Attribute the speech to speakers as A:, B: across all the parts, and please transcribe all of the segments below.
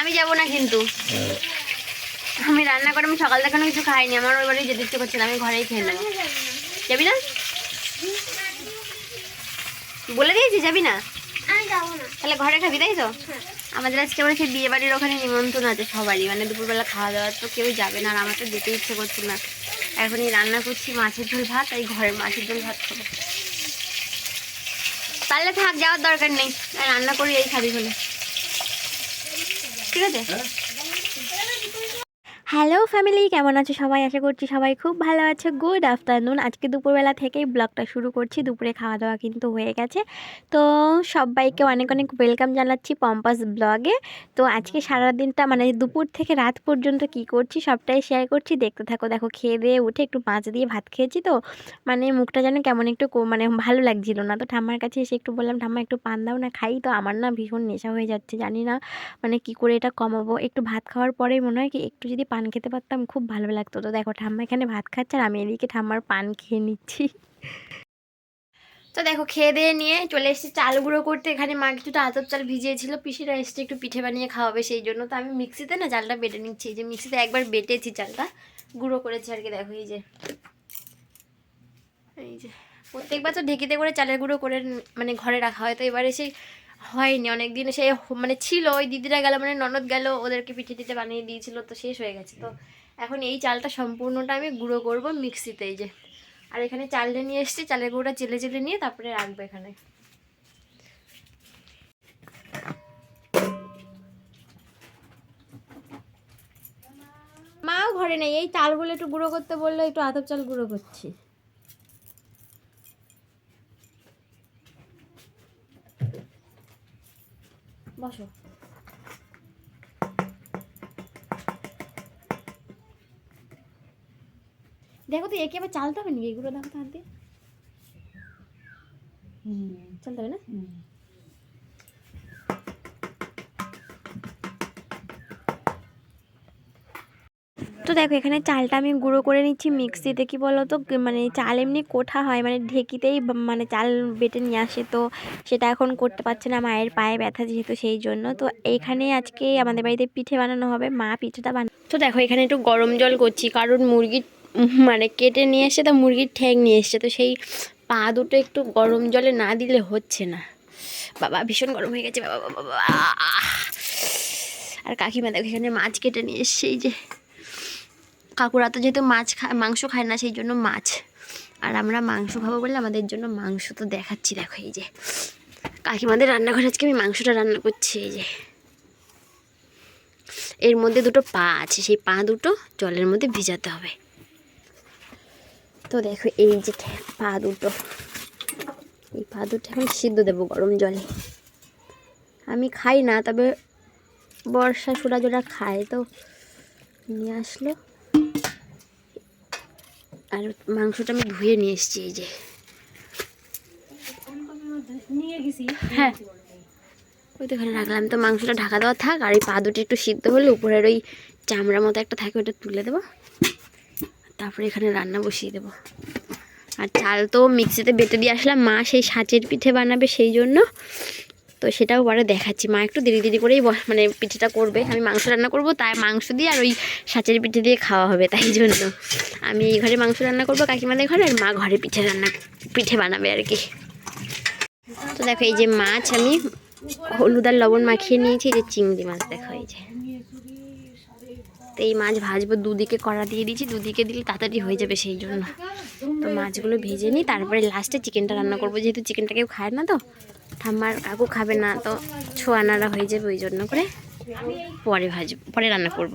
A: আমি যাব না কিন্তু। আমি রান্না করে আমি সকাল থেকে কিছু খাইনি আমার ওই বাড়ি যেতে ইচ্ছে করছে না আমি ঘরেই খেয়ে নেব। যাবি না? বলে দিয়েছি যাবি না?
B: যাব
A: তাহলে ঘরে খাবি তাই তো? আমাদের আজকে আবার সেই বিয়ে বাড়ির ওখানে নিমন্ত্রণ আছে সবারই মানে দুপুরবেলা খাওয়া দাওয়া তো কেউ যাবে না আর আমার তো যেতে ইচ্ছে করছে না। এখনই রান্না করছি মাছের ঝোল ভাত এই ঘরে মাছের ঝোল ভাত খাব। তাহলে থাক যাওয়ার দরকার নেই রান্না করি এই খাবি হলে ঠিক আছে হ্যালো ফ্যামিলি, কেমন আছো সবাই? আশা করছি সবাই খুব ভালো আছে। Good afternoon. আজকে দুপুরবেলা থেকেই ব্লগটা শুরু করছি। দুপুরে খাওয়া দাওয়া কিন্তু হয়ে গেছে। তো সবাইকে অনেক অনেক ওয়েলকাম জানাচ্ছি পম্পাস ব্লগে। তো আজকে সারা দিনটা মানে দুপুর থেকে রাত পর্যন্ত কি করছি সবটাই শেয়ার করছি। দেখতে থাকো, দেখো, খেয়ে দিয়ে উঠে একটু মাছ দিয়ে ভাত খেয়েছি তো। মানে মুখটা যেন কেমন একটু মানে ভালো লাগছিল না। তো ঠাম্মার কাছে এসে একটু বললাম, ঠাম্মা, একটু পান দাও না, খাই। তো আমার না ভীষণ নেশা হয়ে যাচ্ছে, জানি না মানে কি করে এটা কমাবো। একটু ভাত খাওয়ার পরেই মনে হয় কি, একটু যদি পান খেতে পারতাম, খুব ভালো লাগতো। তো দেখো, ঠাম্মা এখানে ভাত খাচ্ছে আর আমি এদিকে ঠাম্মার পান খেয়ে নিচ্ছি। তো দেখো, খেয়ে দিয়ে নিয়ে চলে এসেছি চাল গুঁড়ো করতে। এখানে মা কিছুটা আতপ চাল ভিজিয়েছিল, পিসিরা এসছে একটু পিঠে বানিয়ে খাওয়াবে সেই জন্য। তো আমি মিক্সিতে না চালটা বেটে নিচ্ছি। যে মিক্সিতে একবার বেটেছি চালটা, গুঁড়ো করেছি আর কি, দেখো এই যে। এই যে, প্রত্যেকবার তো ঢেকিতে করে চালের গুঁড়ো করে মানে ঘরে রাখা হয়। তো এবারে সেই হয়নি অনেক দিন হ- মানে ছিল, ওই দিদিরা গেল মানে ননদ গেল, ওদেরকে পিঠে টিঠে বানিয়ে দিয়েছিল, তো শেষ হয়ে গেছে। তো এখন এই চালটা সম্পূর্ণটা আমি গুঁড়ো করব মিক্সিতে, এই যে। আর এখানে চালটা নিয়ে এসেছি, চালের গুঁড়োটা চেলে চেলে নিয়ে তারপরে রাখব এখানে। মাও ঘরে নেই, এই চালগুলো একটু গুঁড়ো করতে বলল, একটু আতপ চাল গুঁড়ো করছি। বসো। দেখো তো একে আবার চালতে হবে নাকি? এগুলো দেখো তো হাত দিয়ে। চালতে হবে না? তো দেখো, এখানে চালটা আমি গুঁড়ো করে নিচ্ছি মিক্সিতে। কি বলো তো মানে চাল এমনি কোঠা হয় মানে ঢেকিতেই মানে চাল বেটে নিয়ে আসে। তো সেটা এখন করতে পারছে না, মায়ের পায়ে ব্যথা যেহেতু সেই জন্য। তো এইখানে আজকে আমাদের বাড়িতে পিঠে বানানো হবে, মা পিঠেটা বানা তো দেখো, এখানে একটু গরম জল করছি, কারণ মুরগির মানে কেটে নিয়ে এসে তো মুরগির ঠ্যাং নিয়ে এসছে। তো সেই পা দুটো একটু গরম জলে না দিলে হচ্ছে না। বাবা, ভীষণ গরম হয়ে গেছে, বাবা বাবা আর কাকিমা দেখো, এখানে মাছ কেটে নিয়ে এসছে, এই যে। কাকুরা তো যেহেতু মাছ খায় মাংস খায় না, সেই জন্য মাছ। আর আমরা মাংস খাব বলে আমাদের জন্য মাংস তো দেখাচ্ছি, দেখো এই যে। কাকিমাদের রান্নাঘরে আজকে আমি মাংসটা রান্না করছি, এই যে। এর মধ্যে দুটো পা আছে, সেই পা দুটো জলের মধ্যে ভিজাতে হবে। তো দেখো এই যে পা দুটো। এই পা দুটো এখন সিদ্ধ দেবো গরম জলে। আমি খাই না, তবে বর্ষা সুরা যেটা খায়, তো নিয়ে আসলো। আর মাংসটা আমি ধুয়ে নিয়ে এসেছি এই যে। হ্যাঁ। ওই তো রাখলাম। তো মাংসটা ঢাকা দেওয়া থাক আর এই পা দুটো একটু সিদ্ধ হলে উপরের ওই চামড়া মতো একটা থাকে ওটা তুলে দেবো। তারপরে এখানে রান্না বসিয়ে দেবো। আর চাল তো মিক্সিতে বেটে দিয়ে আসলাম। মা সেই সাঁচের পিঠে বানাবে সেই জন্য। তো সেটাও পরে দেখাচ্ছি। মা একটু দেরি দেরি করেই মানে পিঠেটা করবে। আমি মাংস রান্না করব, তাই মাংস দিয়ে আর ওই সাঁচের পিঠে দিয়ে খাওয়া হবে তাই জন্য। আমি এই ঘরে মাংস রান্না করব, কাকিমাদের ঘরে, আর মা ঘরে পিঠে রান্না, পিঠে বানাবে আর কি। তো দেখো, এই যে মাছ আমি হলুদ আর লবণ মাখিয়ে নিয়েছি যে চিংড়ি মাছ দেখো, এই যে। তো এই মাছ ভাজবো, দুদিকে কড়া দিয়ে দিয়েছি, দুদিকে দিলে তাড়াতাড়ি হয়ে যাবে সেই জন্য। তো মাছগুলো ভেজে নিই, তারপরে লাস্টে চিকেনটা রান্না করব, যেহেতু চিকেনটা কেউ খায় না তো। ঠাম্মার কাকু খাবে না, তো ছোয়ানারা হয়ে যাবে ওই জন্য করে পরে ভাজবো পরে রান্না করব।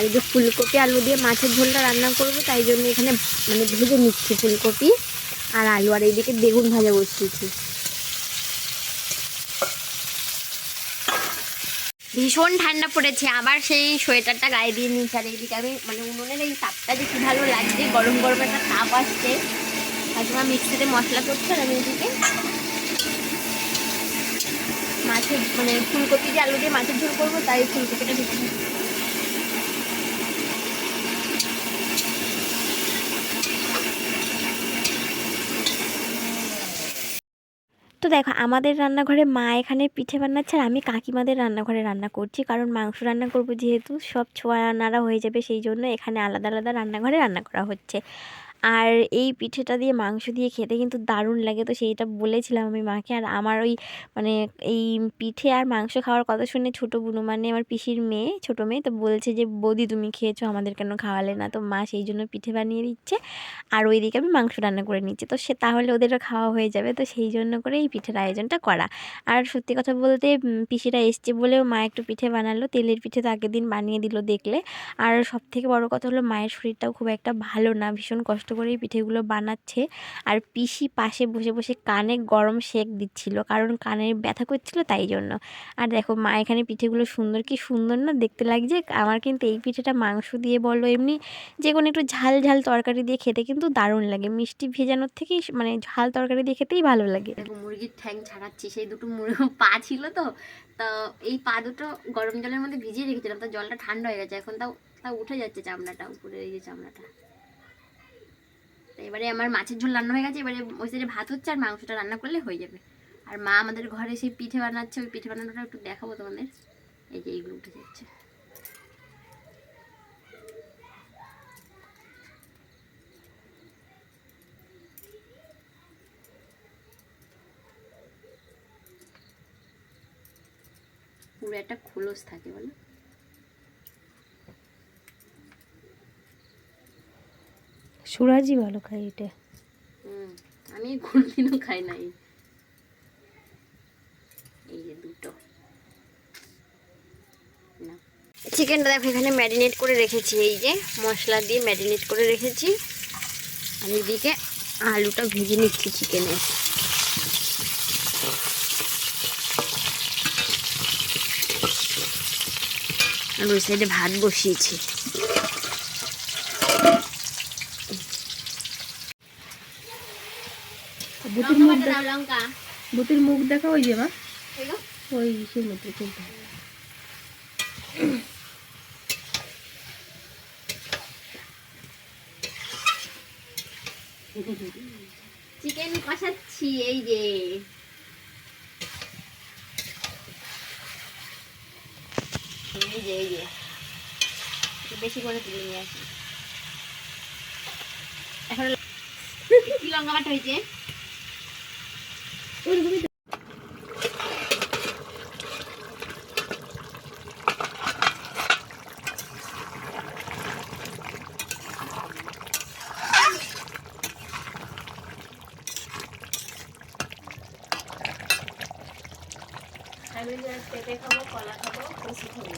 A: আর এই যে ফুলকপি, আলু দিয়ে মাছের ঝোলটা রান্না করব, তাই জন্য এখানে মানে ভেজে নিচ্ছি ফুলকপি আর আলু। আর এইদিকে বেগুন ভাজা বসিয়েছি। ভীষণ ঠান্ডা পড়েছে, আবার সেই সোয়েটারটা গায়ে দিয়ে নিয়েছি। আর এইদিকে আমি মানে উনুনের এই তাপটা যে কী ভালো লাগছে, গরম গরম একটা তাপ আসছে। কাকিমা মিক্সিতে মশলা করছে আর আমি এদিকে মাছের মানে ফুলকপি দিয়ে আলু দিয়ে মাছের ঝোল করব, তাই ফুলকপিটা দিচ্ছি। তো দেখো, আমাদের রান্নাঘরে মা এখানে পিঠে বানাচ্ছে আর আমি কাকিমাদের রান্নাঘরে রান্না করছি। কারণ মাংস রান্না করব যেহেতু সব ছোঁয়া নাড়া হয়ে যাবে, সেই জন্য এখানে আলাদা আলাদা রান্নাঘরে রান্না করা হচ্ছে। আর এই পিঠেটা দিয়ে মাংস দিয়ে খেতে কিন্তু দারুণ লাগে। তো সেইটা বলেছিলাম আমি মাকে। আর আমার ওই মানে এই পিঠে আর মাংস খাওয়ার কথা শুনে ছোটো বুনু মানে আমার পিসির মেয়ে, ছোটো মেয়ে, তো বলছে যে, বৌদি, তুমি খেয়েছো, আমাদের কেন খাওয়ালে না? তো মা সেই জন্য পিঠে বানিয়ে দিচ্ছে। আর ওইদিকে আমি মাংস রান্না করে নিচ্ছি। তো সে, তাহলে ওদেরও খাওয়া হয়ে যাবে। তো সেই জন্য করে এই পিঠের আয়োজনটা করা। আর সত্যি কথা বলতে পিসিরা এসছে বলেও মা একটু পিঠে বানালো। তেলের পিঠে তো আগের দিন বানিয়ে দিল দেখলে। আর সব থেকে বড় কথা হলো, মায়ের শরীরটাও খুব একটা ভালো না, ভীষণ কষ্ট করে এই পিঠেগুলো বানাচ্ছে। আর পিসি পাশে বসে বসে কানে গরম সেক দিচ্ছিল, কারণ কানে ব্যথা করছিল তাই জন্য। আর দেখো মা, এখানে পিঠেগুলো সুন্দর, কি সুন্দর না দেখতে লাগছে। আমার কিন্তু এই পিঠেটা মাংস দিয়ে বলো এমনি, যে কোনো একটু ঝাল ঝাল তরকারি দিয়ে খেতে কিন্তু দারুণ লাগে। মিষ্টি ভেজানোর থেকেই মানে ঝাল তরকারি দিয়ে খেতেই ভালো লাগে। দেখো মুরগির ঠ্যাং ছাড়াচ্ছি, সেই দুটো পা ছিল তো। তো এই পা দুটো গরম জলের মধ্যে ভিজিয়ে রেখেছিলাম, তো জলটা ঠান্ডা হয়ে গেছে, এখন তাও তা উঠে যাচ্ছে চামড়াটা, উপরে এই যে চামড়াটা। এবারে আমার মাছের ঝোল রান্না হয়ে গেছে, এবারে ওই সাইডে ভাত হচ্ছে আর মাংসটা রান্না করলে হয়ে যাবে। আর মা আমাদের ঘরে সেই পিঠে বানাচ্ছে, ওই পিঠে বানানোটা একটু দেখাবো তোমাদের। এই যে এইগুলো উঠে যাচ্ছে। পুরো একটা খোলস থাকে বলো।
B: সুরাজি ভালো খাই এটা।
A: হুম আমি কোনোদিনও খাই নাই। এই যে দুটো। না। চিকেনটা দেখো এখানে ম্যারিনেট করে রেখেছি এই যে মশলা দিয়ে ম্যারিনেট করে রেখেছি। আমি এদিকে আলুটা ভেজে নিচ্ছি চিকেনে আর ওই সাইডে ভাত বসিয়েছি
B: বুতির মুখ
A: লঙ্কা।
B: বুতির মুখ দেখা ওই যে মা। ওই সেই মতো চলতে
A: চিকেন কষাচ্ছি এই যে। এই যে এই যে। বেশি করে তুলে নিয়ে আসি। এখন কি লঙ্কা বাটা হয়েছে?
B: আমি পেঁপে খাব, কলা খাব, কচু খাব।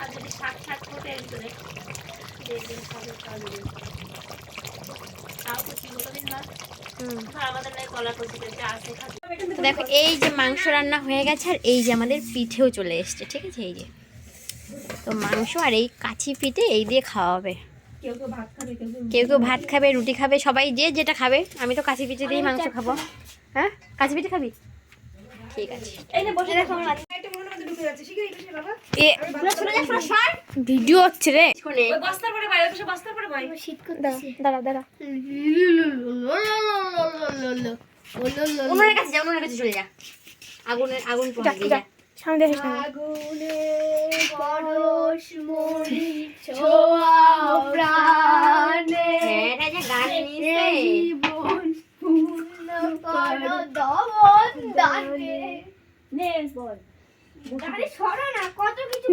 B: আর যদি শাক শাক করে একজনে দেখবেন খাবে খাবে
A: দেখো এই যে মাংস রান্না হয়ে গেছে আর এই যে আমাদের পিঠেও চলে এসছে ঠিক আছে? এই যে। তো মাংস আর এই কাছি পিঠে এই দিয়ে খাওয়া হবে।
B: কেউ কেউ ভাত খাবে কেউ কেউ
A: কেউ কেউ ভাত খাবে। রুটি খাবে সবাই যে যেটা খাবে আমি তো কাছি পিঠে দিয়েই মাংস খাব। হ্যাঁ? কাছি পিঠে খাবি? ঠিক আছে। ভিডিও হচ্ছে রে।
B: বস্তার পরে বাইরে বসে বস্তার পরে বাইরে।
A: দাঁড়া দাঁড়া উনুনের কাছে যা উনুনের কাছে চলে যা। আগুনের আগুন
B: সামনে দেখে সামনে।
A: হ্যাঁ গান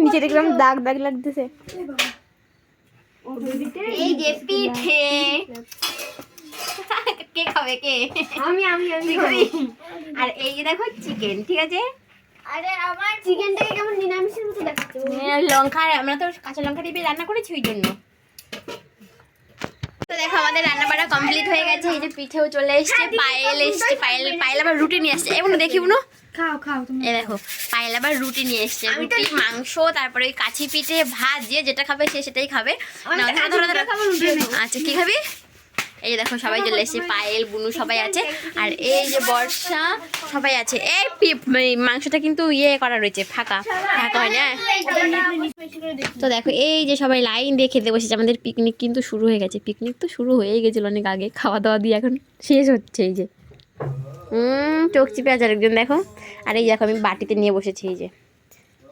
B: নিচে দেখলাম দাগ দাগ লাগতেছে।
A: এই যে পিঠে। কে খাবে কে?
B: আমি আমি আমি
A: আর এই যে দেখো চিকেন ঠিক আছে?
B: আরে আমার চিকেনটাকে কেমন নিরামিষের মতো দেখাচ্ছে
A: হ্যাঁ, লঙ্কা আমরা তো কাঁচা লঙ্কা দিয়ে রান্না করেছি ওই জন্য। তো দেখো আমাদের রান্না কমপ্লিট হয়ে গেছে। এই যে পিঠেও চলে এসছে পায়েল এসছে পায়েল পায়েল আবার রুটি নিয়ে আসছে। এমন দেখি বুনো।
B: খাও খাও তুমি
A: এই দেখো পায়েল আবার রুটি নিয়ে এসছে রুটি মাংস তারপরে ওই কাছি পিঠে ভাত যে যেটা খাবে সে সেটাই খাবে। আচ্ছা কি খাবি? এই যে দেখো সবাই চলে এসছে পায়েল বুনু সবাই আছে। আর এই যে বর্ষা সবাই আছে। এই মাংসটা কিন্তু ইয়ে করা রয়েছে ফাঁকা ফাঁকা হয় না? তো দেখো এই যে সবাই লাইন দিয়ে খেতে বসেছে আমাদের পিকনিক কিন্তু শুরু হয়ে গেছে। পিকনিক তো শুরু হয়েই গেছিল অনেক আগে খাওয়া দাওয়া দিয়ে এখন শেষ হচ্ছে এই যে। চোখ চিপে আছে আরেকজন দেখো। আর এই দেখো আমি বাটিতে নিয়ে বসেছি এই যে।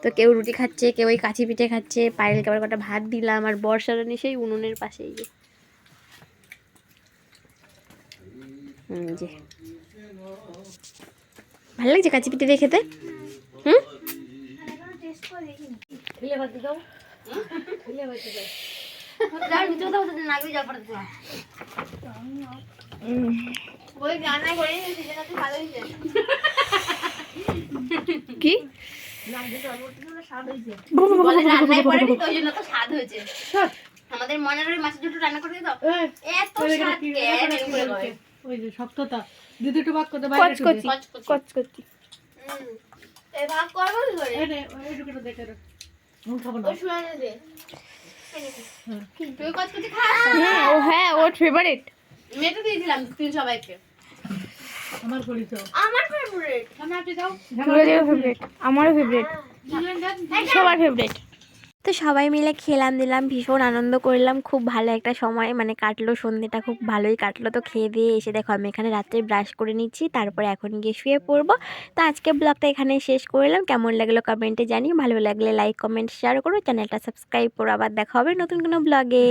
A: তো কেউ রুটি খাচ্ছে কেউ ওই কাঁচি পিঠে খাচ্ছে পায়েল আবার কটা ভাত দিলাম আর বর্ষার রানী সেই উনুনের পাশে এই যে। যে। ভালো লাগছে কাঁচি পিঠে দিয়ে খেতে? হুম? কি? আমাদের মনের মাছের দুটো রান্না করে দাও এত স্বাদ কে এরকম করে কয়?
C: ওই যে শক্ততা দিদি একটু বাক করতে বাইরে একটু
A: কচকচি।
B: এই ভাগ করব কি করে?
C: এই নে, ওইটুকু দেখে রাখ। আমি খাব না।
B: ওই শুয়ানো দে
A: তুই কচকচি খাস?
C: হ্যাঁ,
A: ও হ্যাঁ ওর ফেভারিট মেটে দিয়েছিলাম তিন সবাইকে।
C: আমার তো।
B: আমার ফেভারিট।
A: ফেভারিট। আমারও ফেভারিট। সবার ফেভারিট। তো সবাই মিলে খেলাম দিলাম ভীষণ আনন্দ করলাম। খুব ভালো একটা সময় মানে কাটলো সন্ধ্যেটা খুব ভালোই কাটলো। তো খেয়ে দিয়ে এসে দেখো আমি এখানে রাত্রে ব্রাশ করে নিচ্ছি তারপরে এখন গিয়ে শুয়ে পড়ব। তো আজকে ব্লগটা এখানে শেষ করলাম। কেমন লাগল কমেন্টে জানি ভালো লাগলে লাইক কমেন্ট শেয়ার করো। চ্যানেলটা সাবস্ক্রাইব করো। আবার দেখা হবে নতুন কোনো ব্লগে